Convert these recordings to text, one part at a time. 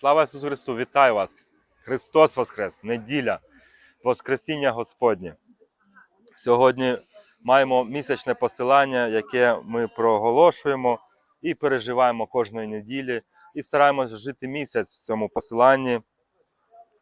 Слава Ісусу Христу! Вітаю вас! Христос Воскрес! Неділя, Воскресіння Господнє. Сьогодні маємо місячне посилання, яке ми проголошуємо і переживаємо кожної неділі. І стараємося жити місяць в цьому посиланні.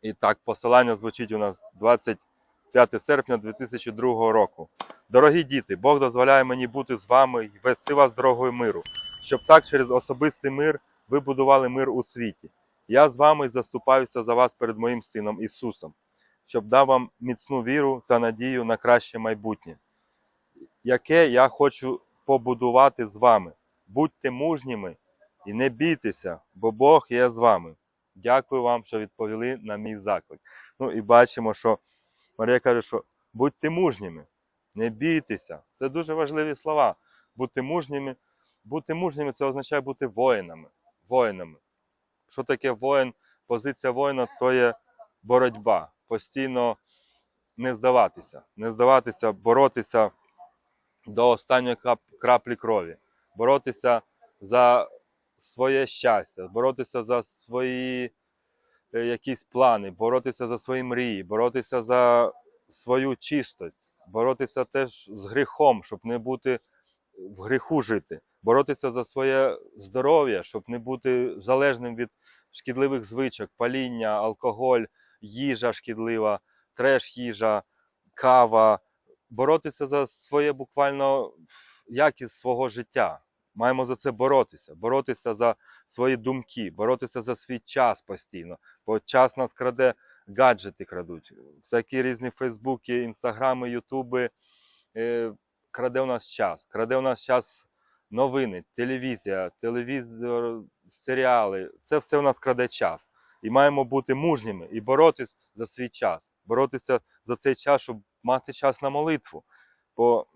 І так, посилання звучить у нас 25 серпня 2002 року. Дорогі діти, Бог дозволяє мені бути з вами і вести вас дорогою миру, щоб так через особистий мир ви будували мир у світі. Я з вами заступаюся за вас перед моїм сином Ісусом, щоб дав вам міцну віру та надію на краще майбутнє, яке я хочу побудувати з вами. Будьте мужніми і не бійтеся, бо Бог є з вами. Дякую вам, що відповіли на мій заклик. Ну і бачимо, що Марія каже, що будьте мужніми, не бійтеся. Це дуже важливі слова. Бути мужніми. Бути мужніми це означає бути воїнами. воїнами. Що таке воїн? Позиція воїна то є боротьба. Постійно не здаватися, не здаватися, боротися до останньої краплі крові, боротися за своє щастя, боротися за свої е, якісь плани, боротися за свої мрії, боротися за свою чистость, боротися теж з гріхом, щоб не бути в гріху жити, боротися за своє здоров'я, щоб не бути залежним від шкідливих звичок, паління, алкоголь, їжа шкідлива, треш їжа, кава, боротися за своє буквально якість свого життя. Маємо за це боротися, боротися за свої думки, боротися за свій час постійно. Бо час нас краде, гаджети крадуть. Всякі різні Фейсбуки, Інстаграми, Ютуби е, краде у нас час. Краде у нас час новини, телевізія, телевізор, серіали. Це все у нас краде час. І маємо бути мужніми і боротись за свій час, боротися за цей час, щоб мати час на молитву. Бо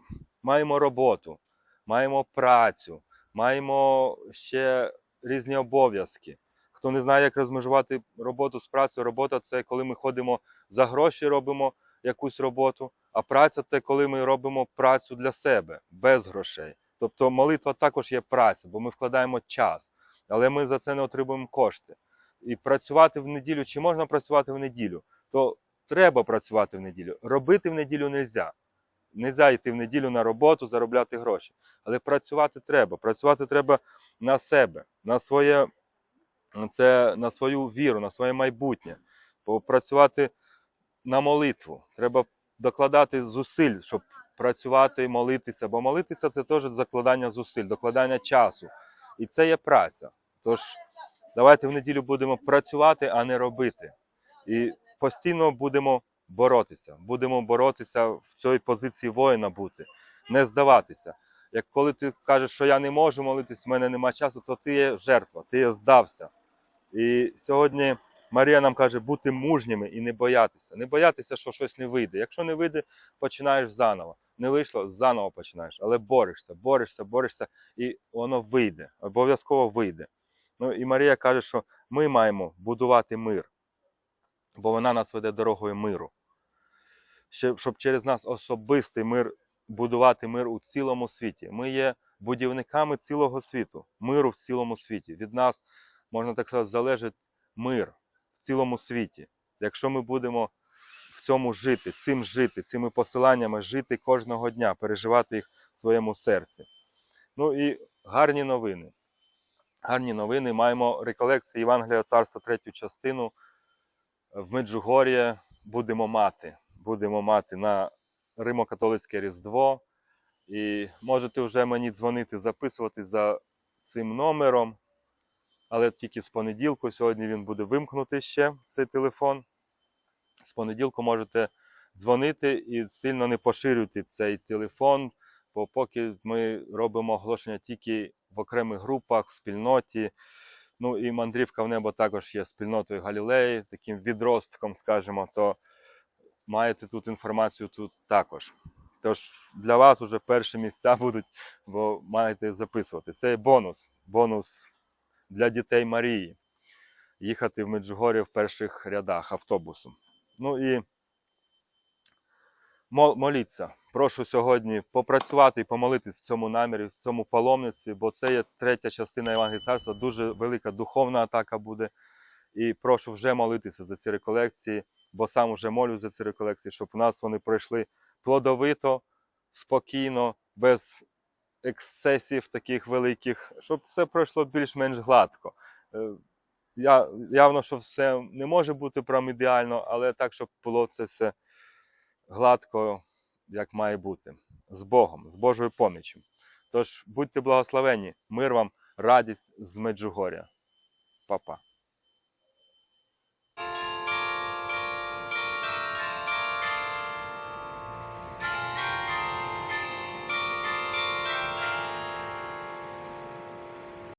маємо роботу, маємо працю, маємо ще різні обов'язки. Хто не знає, як розмежувати роботу з працею, робота це коли ми ходимо за гроші, робимо якусь роботу, а праця це коли ми робимо працю для себе без грошей. Тобто молитва також є праця, бо ми вкладаємо час, але ми за це не отримуємо кошти. І працювати в неділю, чи можна працювати в неділю, то треба працювати в неділю. Робити в неділю не можна. Нельзя йти в неділю на роботу, заробляти гроші. Але працювати треба. Працювати треба на себе, на своє, це, на свою віру, на своє майбутнє. Попрацювати на молитву. Треба докладати зусиль, щоб працювати молитися. Бо молитися це теж закладання зусиль, докладання часу. І це є праця. Тож давайте в неділю будемо працювати, а не робити. І постійно будемо боротися. Будемо боротися в цій позиції воїна бути, не здаватися. Як коли ти кажеш, що я не можу молитись, в мене немає часу, то ти є жертва, ти є здався. І сьогодні Марія нам каже бути мужніми і не боятися. Не боятися, що щось не вийде. Якщо не вийде, починаєш заново. Не вийшло, заново починаєш. Але борешся, борешся, борешся, і воно вийде. Обов'язково вийде. Ну і Марія каже, що ми маємо будувати мир, бо вона нас веде дорогою миру. Щоб через нас особистий мир будувати мир у цілому світі. Ми є будівниками цілого світу, миру в цілому світі. Від нас, можна так сказати, залежить мир в цілому світі. Якщо ми будемо в цьому жити, цим жити, цими посиланнями жити кожного дня, переживати їх в своєму серці. Ну і гарні новини. Гарні новини. Маємо реколекції Євангелія Царства третю частину в Меджугор'ї будемо мати. Будемо мати на Римо-католицьке Різдво. І можете вже мені дзвонити, записувати за цим номером. Але тільки з понеділку, сьогодні він буде вимкнутий ще цей телефон. З понеділку можете дзвонити і сильно не поширюйте цей телефон, бо поки ми робимо оголошення тільки в окремих групах, в спільноті. Ну і мандрівка в небо також є спільнотою Галілеї, таким відростком, скажімо, то маєте тут інформацію тут також. Тож для вас вже перші місця будуть, бо маєте записувати. Це бонус. Бонус для дітей Марії. Їхати в Меджугорі в перших рядах автобусу. Ну і мо- моліться. Прошу сьогодні попрацювати і помолитись в цьому намірі, в цьому паломниці, бо це є третя частина Євангелія Царства, дуже велика духовна атака буде. І прошу вже молитися за ці реколекції, бо сам вже молю за ці реколекції, щоб у нас вони пройшли плодовито, спокійно, без ексцесів таких великих, щоб все пройшло більш-менш гладко. Я, явно, що все не може бути прям ідеально, але так, щоб було це все гладко, як має бути. З Богом, з Божою поміччю. Тож будьте благословені, мир вам, радість з Меджугоря. Па-па.